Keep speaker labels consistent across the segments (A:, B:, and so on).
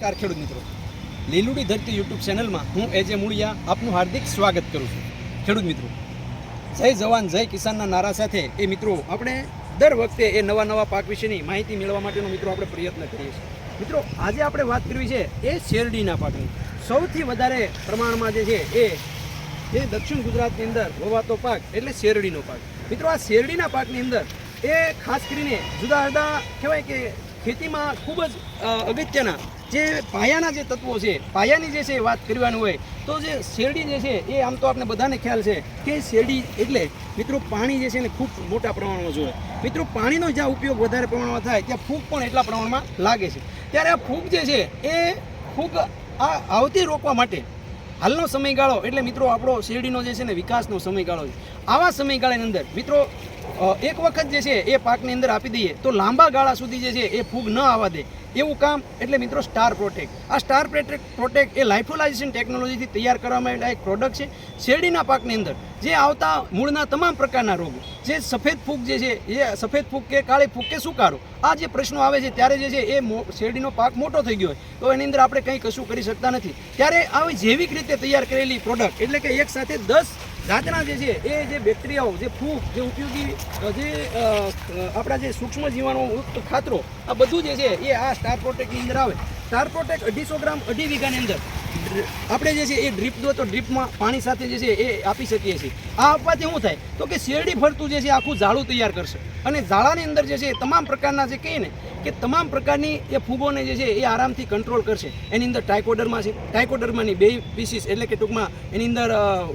A: નમસ્કાર ખેડૂત મિત્રો. લીલુડી ધરતી યુટ્યુબ ચેનલમાં હું એજે મૂળિયા આપનું હાર્દિક સ્વાગત કરું છું. ખેડૂત મિત્રો, જય જવાન, જય કિસાનના નારા સાથે એ મિત્રો, આપણે દર વખતે એ નવા નવા પાક વિશેની માહિતી મેળવવા માટેનો મિત્રો આપણે પ્રયત્ન કરીએ છીએ. મિત્રો, આજે આપણે વાત કરવી છે એ શેરડીના પાકની. સૌથી વધારે પ્રમાણમાં જે છે એ એ દક્ષિણ ગુજરાતની અંદર વવાતો પાક એટલે શેરડીનો પાક. મિત્રો, આ શેરડીના પાકની અંદર એ ખાસ કરીને જુદા જુદા કહેવાય કે ખેતીમાં ખૂબ જ અગત્યના જે પાયાના જે તત્વો છે, પાયાની જે છે વાત કરવાની હોય, તો જે શેરડી જે છે એ આમ તો આપણે બધાને ખ્યાલ છે કે શેરડી એટલે મિત્રો પાણી જે છે ને ખૂબ મોટા પ્રમાણમાં જોઈએ મિત્રો પાણીનો જ્યાં ઉપયોગ વધારે પ્રમાણમાં થાય, ત્યાં ફૂગ પણ એટલા પ્રમાણમાં લાગે છે. ત્યારે આ ફૂગ જે છે એ ફૂગ આ આવતી રોકવા માટે હાલનો સમયગાળો, એટલે મિત્રો આપણો શેરડીનો જે છે ને વિકાસનો સમયગાળો છે. આવા સમયગાળાની અંદર મિત્રો એક વખત જે છે એ પાકની અંદર આપી દઈએ તો લાંબા ગાળા સુધી જે છે એ ફૂગ ન આવવા દે. એવું કામ એટલે મિત્રો સ્ટાર પ્રોટેક્ટ આ સ્ટાર પ્રોટેક્ટ પ્રોટેક્ટ એ લાઇફોલાઇઝેશન ટેકનોલોજીથી તૈયાર કરવામાં આવેલા એક પ્રોડક્ટ છે શેરડીના પાકની અંદર, જે આવતા મૂળના તમામ પ્રકારના રોગો, જે સફેદ ફૂગ જે છે એ સફેદ ફૂગ કે કાળી ફૂગ કે સુકારો, આ જે પ્રશ્નો આવે છે ત્યારે જે છે એ શેરડીનો પાક મોટો થઈ ગયો હોય. તો એની અંદર આપણે કંઈ કશું કરી શકતા નથી. ત્યારે આવી જૈવિક રીતે તૈયાર કરેલી પ્રોડક્ટ એટલે કે એક સાથે દસ જાતના જે છે, એ જે બેક્ટેરિયાઓ, જે ફૂગ, જે ઉપયોગી જે આપણા જે સૂક્ષ્મ જીવાણુ મુક્ત ખાતરો, આ બધું જે છે, એ આ સ્ટાર પ્રોટેક્ટની અંદર આવે. સ્ટાર પ્રોટેક્ટ અઢીસો ગ્રામ અઢી વીઘાની અંદર. આપણે જે છે, એ ડ્રીપ દો તો ડ્રીપમાં પાણી સાથે જે છે, એ આપી શકીએ છીએ. આ આપવાથી શું થાય? તો કે શેરડી ફરતું જે છે આખું ઝાડું તૈયાર કરશે. અને ઝાડાની અંદર જે છે તમામ પ્રકારના જે કહીએ ને કે તમામ પ્રકારની એ ફૂગોને જે છે એ આરામથી કંટ્રોલ કરશે. એની અંદર ટાઇકોડરમાં છે. ટાઇકોડરમાંની બે પીસીસ એટલે કે ટૂંકમાં એની અંદર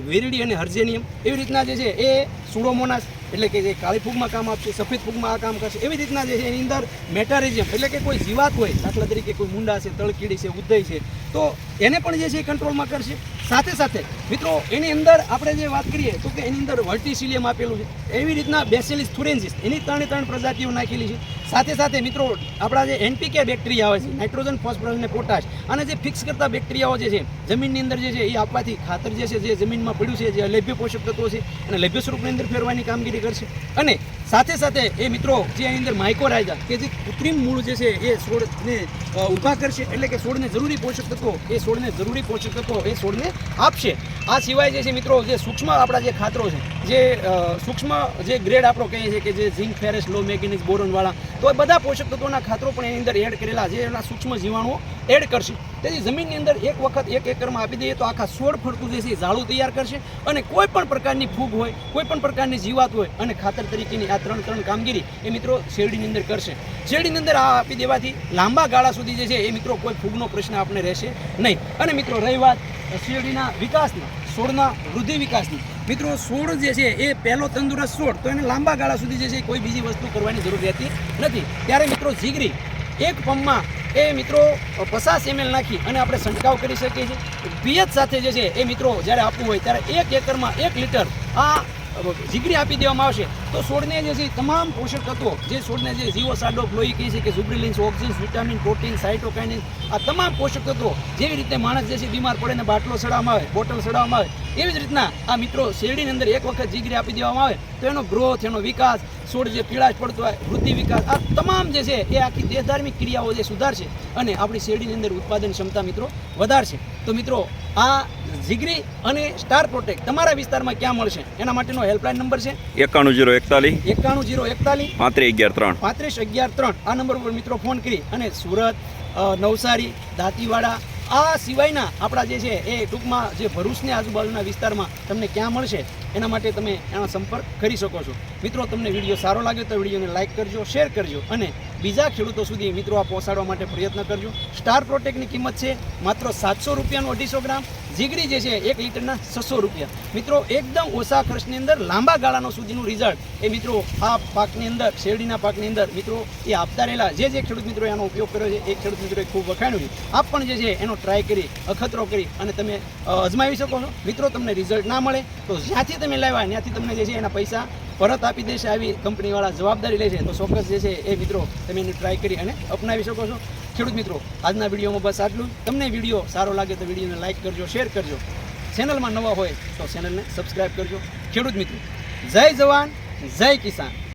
A: વેરડી અને હર્જેનિયમ. એવી રીતના જે છે એ સુડોમોનાસ એટલે કે જે કાળી ફૂગમાં કામ આપશે, સફેદ ફૂગમાં આ કામ કરશે. એવી રીતના જે છે એની અંદર મેટારિઝિયમ એટલે કે કોઈ જીવાત હોય, દાખલા તરીકે કોઈ મુંડા છે, તળકીડી છે, ઉદય છે, તો એને પણ જે છે એ કંટ્રોલમાં કરશે. સાથે સાથે, મિત્રો, એની અંદર આપણે જે વાત કરીએ, તો કે એની અંદર વર્ટિસિલિયમ આપેલું છે. એવી રીતના બેસેલિસ થુરેન્સિસ, એની ત્રણે ત્રણ પ્રજાતિઓ નાખેલી છે. સાથે સાથે મિત્રો, આપણા જે એનપીકે બેક્ટેરિયા આવે છે નાઇટ્રોજન ફોસ્ફરસ અને પોટાશ અને જે ફિક્સ કરતા બેક્ટેરિયાઓ જે છે, જમીનની અંદર જે છે, એ આપવાથી ખાતર જે છે, જે જમીનમાં પડ્યું છે, જે અલભ્ય પોષક તત્વો છે, અને લભ્ય સ્વરૂપની અંદર ફેરવાની કામગીરી કરશે. અને સાથે સાથે એ મિત્રો, જે એની અંદર માઇકોરાઇઝા કે જે કૃત્રિમ મૂળ જે છે, એ છોડને ઊભા કરશે, એટલે કે છોડને જરૂરી પોષક તત્વો, એ છોડને જરૂરી પોષક તત્વો, એ છોડને આપશે. આ સિવાય જે છે મિત્રો, જે સૂક્ષ્મ આપણા જે ખાતરો છે જે સૂક્ષ્મ જે ગ્રેડ આપણો કહીએ છીએ કે જે ઝીંક ફેરેસ લો મેગ્નેઝ બોરોનવાળા, તો એ બધા પોષક તત્વોના ખાતરો પણ એની અંદર એડ કરેલા છે, એના સૂક્ષ્મ જીવાણુઓ એડ કરશે. તેથી જમીનની અંદર એક વખત, એક એકરમાં આપી દઈએ તો આખા સોળ ફરતું જે છે ઝાડું તૈયાર કરશે અને કોઈ પણ પ્રકારની ફૂગ હોય, કોઈ પણ પ્રકારની જીવાત હોય અને ખાતર તરીકેની આ ત્રણ ત્રણ કામગીરી એ મિત્રો શેરડીની અંદર કરશે. શેરડીની અંદર આ આપી દેવાથી લાંબા ગાળા સુધી જે છે એ મિત્રો કોઈ ફૂગનો પ્રશ્ન આપણે રહેશે નહીં. અને મિત્રો, રહી વાત શેરડીના વિકાસના. છોડના વૃદ્ધિ વિકાસની. મિત્રો છોડ જે છે એ પહેલો તંદુરસ્ત છોડ તો એને લાંબા ગાળા સુધી જે છે કોઈ બીજી વસ્તુ કરવાની જરૂર રહેતી નથી. ત્યારે મિત્રો, જીગરી, એક પંપમાં એ મિત્રો પચાસ એમએલ નાખી અને આપણે છંટકાવ કરી શકીએ છીએ. પિયત સાથે જે છે એ મિત્રો જ્યારે આપવું હોય, ત્યારે એક એકરમાં એક લીટર આ જીગરી આપી દેવામાં આવશે. તો છોડને જે છે તમામ પોષક તત્વો, જે છોડને જે જીવો, સાડો ફ્લોઈ કહે છે કે ઝુબ્રિલિન્સ ઓક્સિન્સ વિટામિન, પ્રોટીન સાઇટોકાઇનિન આ તમામ પોષક તત્વો જેવી રીતે માણસ જે છે બીમાર પડે ને બાટલો સડાવવામાં આવે, બોટલ સડાવવામાં આવે, એવી જ રીતના આ મિત્રો શેરડીની અંદર એક વખત જીગરી આપી દેવામાં આવે, તો એનો ગ્રોથ, એનો વિકાસ, છોડ જે પીળાશ પડતો હોય, વૃદ્ધિ વિકાસ, આ તમામ જે છે એ આખી દેહધાર્મિક ક્રિયાઓ જે સુધારશે અને આપણી શેરડીની અંદર ઉત્પાદન ક્ષમતા મિત્રો વધારશે. તો મિત્રો, આ જીગરી અને સ્ટાર પ્રોટેક્ટ તમારા વિસ્તારમાં ક્યાં મળશે? એના માટેનો હેલ્પલાઇન નંબર છે?
B: એકાણું જીરો એકતાલીસ.
A: એકાણું જીરો એકતાલીસ.
B: પાંત્રીસ અગિયાર ત્રણ.
A: પાંત્રીસ અગિયાર ત્રણ. આ નંબર પર મિત્રો ફોન કરી અને સુરત નવસારી દાંતીવાડા આ સિવાયના આપણા જે છે એ ટૂંકમાં જે ભરૂચની આજુબાજુના વિસ્તારમાં તમને ક્યાં મળશે એના માટે તમે એનો સંપર્ક કરી શકો છો. મિત્રો તમને વીડિયો સારો લાગ્યો તો વિડીયોને લાઇક કરજો શેર કરજો અને બીજા ખેડૂતો સુધી મિત્રો આ પહોંચાડવા માટે પ્રયત્ન કરજો. સ્ટાર પ્રોટેક્ટની કિંમત છે માત્ર સાતસો રૂપિયાનું અઢીસો ગ્રામ. જીગરી જે છે એક લીટરના છસો રૂપિયા. મિત્રો, એકદમ ઓછા ખર્ચની અંદર, લાંબા ગાળાનો સુધીનું રિઝલ્ટ એ મિત્રો આ પાકની અંદર, શેરડીના પાકની અંદર મિત્રો એ આપતા રહેલા. જે જે ખેડૂત મિત્રો એનો ઉપયોગ કર્યો છે એ ખેડૂત મિત્રોએ ખૂબ વખાણ્યું છે. આપ પણ જે છે એનો ટ્રાય કરી, અખતરો કરી અને તમે અજમાવી શકો છો. મિત્રો, તમને રિઝલ્ટ ના મળે તો જ્યાંથી તમે લાવ્યા, ત્યાંથી તમને જે છે એના પૈસા પરત આપી દેશે આવી કંપનીવાળા જવાબદારી લે છે તો ચોક્કસ જે છે એ મિત્રો તમે એને ટ્રાય કરી અને અપનાવી શકો છો. ખેડૂત મિત્રો, આજના વિડીયોમાં બસ આટલું. તમને વીડિયો સારો લાગે તો વિડીયોને લાઇક કરજો શેર કરજો. ચેનલમાં નવા હોય તો ચેનલને સબસ્ક્રાઈબ કરજો. ખેડૂત મિત્રો, જય જવાન, જય કિસાન.